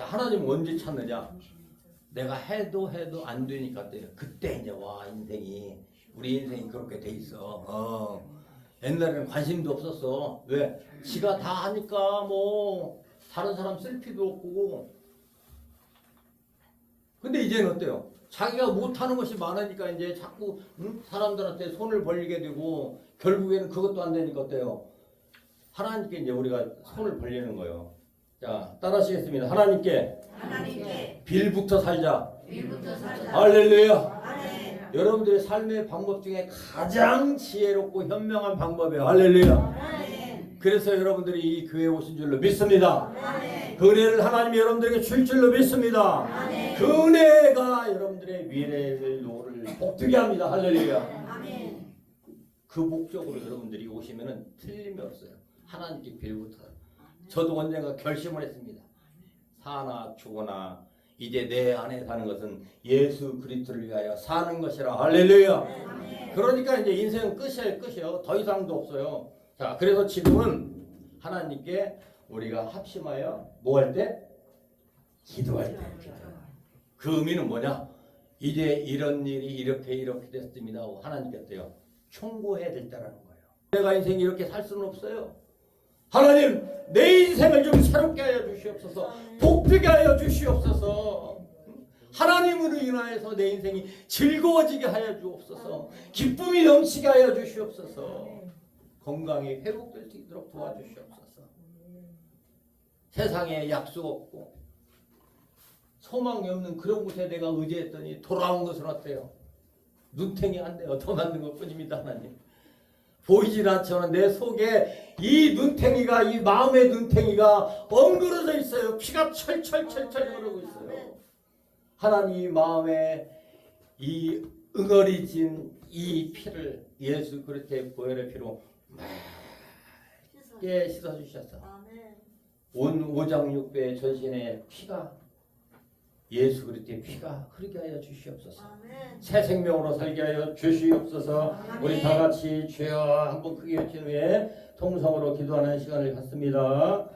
자, 하나님 언제 찾느냐? 내가 해도 해도 안 되니까 또 그때 이제 와 인생이 우리 인생이 그렇게 돼 있어. 어. 옛날에는 관심도 없었어. 왜? 지가 다 하니까 뭐 다른 사람 쓸 필요도 없고. 근데 이제는 어때요? 자기가 못하는 것이 많으니까 이제 자꾸 응? 사람들한테 손을 벌리게 되고 결국에는 그것도 안 되니까 어때요? 하나님께 이제 우리가 손을 벌리는 거예요. 자, 따라하시겠습니다. 하나님께 하나님께 빌부터 살자. 밀부터 살자. 할렐루야. 아멘. 여러분들의 삶의 방법 중에 가장 지혜롭고 현명한 방법이에요. 할렐루야. 아멘. 그래서 여러분들이 이 교회에 오신 줄로 믿습니다. 아멘. 그 은혜를 하나님이 여러분들에게 줄 줄로 믿습니다. 아멘. 그 은혜가 여러분들의 미래를 노를 복되게 합니다. 할렐루야. 아멘. 그 목적으로 여러분들이 오시면은 틀림이 없어요. 하나님께 빌부터. 저도 언젠가 결심을 했습니다. 사나 죽거나 이제 내 안에 사는 것은 예수 그리스도를 위하여 사는 것이라 할렐루야. 그러니까 이제 인생은 끝이에요, 끝이에요. 더 이상도 없어요. 자, 그래서 지금은 하나님께 우리가 합심하여 뭐 할 때? 기도할 때. 그 의미는 뭐냐? 이제 이런 일이 이렇게 이렇게 됐습니다 하고 하나님께 어때요? 충고해야 될 때라는 거예요. 내가 인생 이렇게 살 수는 없어요. 하나님, 내 인생을 좀 새롭게 하여 주시옵소서. 복되게 하여 주시옵소서. 하나님으로 인하여서 내 인생이 즐거워지게 하여 주옵소서. 기쁨이 넘치게 하여 주시옵소서. 건강이 회복될 수 있도록 도와주시옵소서. 세상에 약속 없고 소망이 없는 그런 곳에 내가 의지했더니 돌아온 것은 어때요? 눈탱이 한 대 얻어 맞는 것 뿐입니다, 하나님. 보이질 않지만 내 속에 이 눈탱이가, 이 마음의 눈탱이가 엉그러져 있어요. 피가 철철철철 흐르고 있어요. 하나님 이 마음에 이 응어리진 이 피를 예수 그리스도의 보혈의 피로 맑게 씻어 주셔서 아멘. 온 오장육부의 전신에 피가 예수 그리스도의 피가 흐르게 하여 주시옵소서. 아멘. 새 생명으로 살게 하여 주시옵소서. 우리 다 같이 주여 한번 크게 외친 후에 통성으로 기도하는 시간을 갖습니다.